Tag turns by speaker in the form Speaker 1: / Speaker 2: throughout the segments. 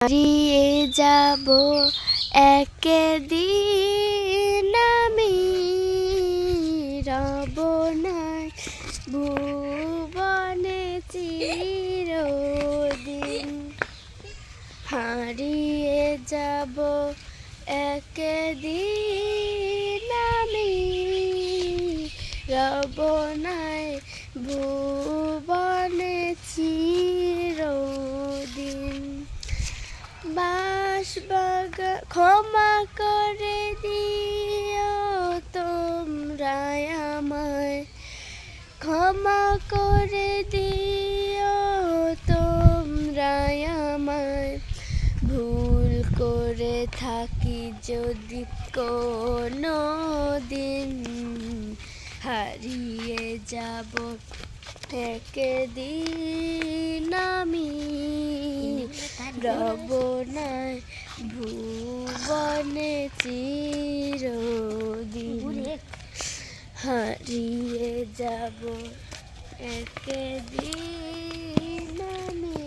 Speaker 1: হারিয়ে যাব একদিন আমি। রব নাই ভুবনে চিরদিন। হারিয়ে যাব একদিন আমি। রব নাই ভুবনে চিরদিন বাস বাগা ক্ষমা করে দিও তোমরা আমায়। ক্ষমা করে দিও তোমরা আমায়। ভুল করে থাকি যদি কোনো দিন হারিয়ে যাব। একদিন আমি রব নাই। ভুবনে চিরদিন হারিয়ে যাব একদিন আমি।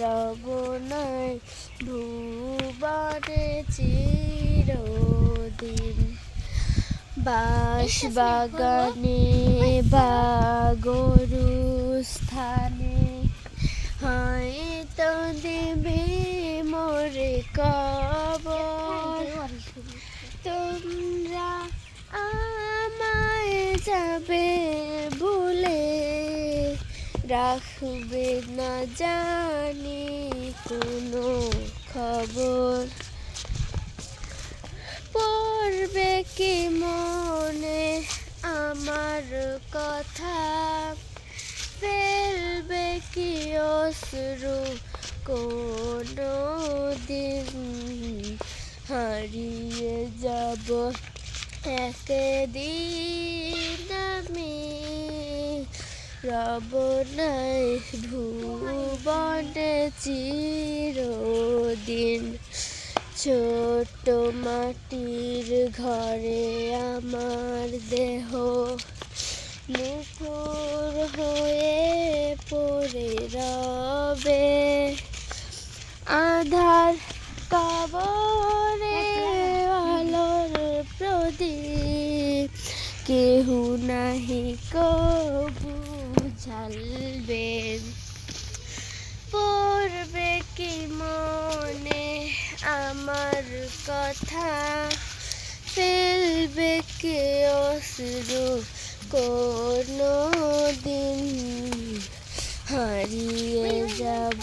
Speaker 1: রব নাই ভুবনে চিরদিন। বাস বাগানে বা গরু স্থানে হয়তো দেবে কবর। তোমরা আমায় যাবে ভুলে রাখবে না জানি কোনো খবর। পড়বে কি মনে আমার কথা? ফেলবে কি অশ্রু কোনো দিন হারিয়ে যাব। একদিন আমি রব নাই ভুবনে চিরদিন। ছোট মাটির ঘরে আমার দেহ নিঠুর হয়ে পড়ে রবে। আধার কাবরে আলোর প্রদীপ কেহু নাহি কবু ঝালবে। পড়বে কি মনে আমার কথা? ফেলবে কে অশ্রু কোনো দিন হারিয়ে যাব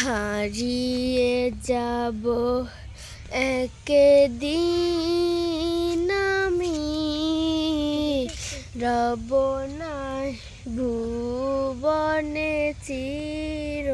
Speaker 1: হারিয়ে যাব। একদিন আমি রব নাই ভুবনে চির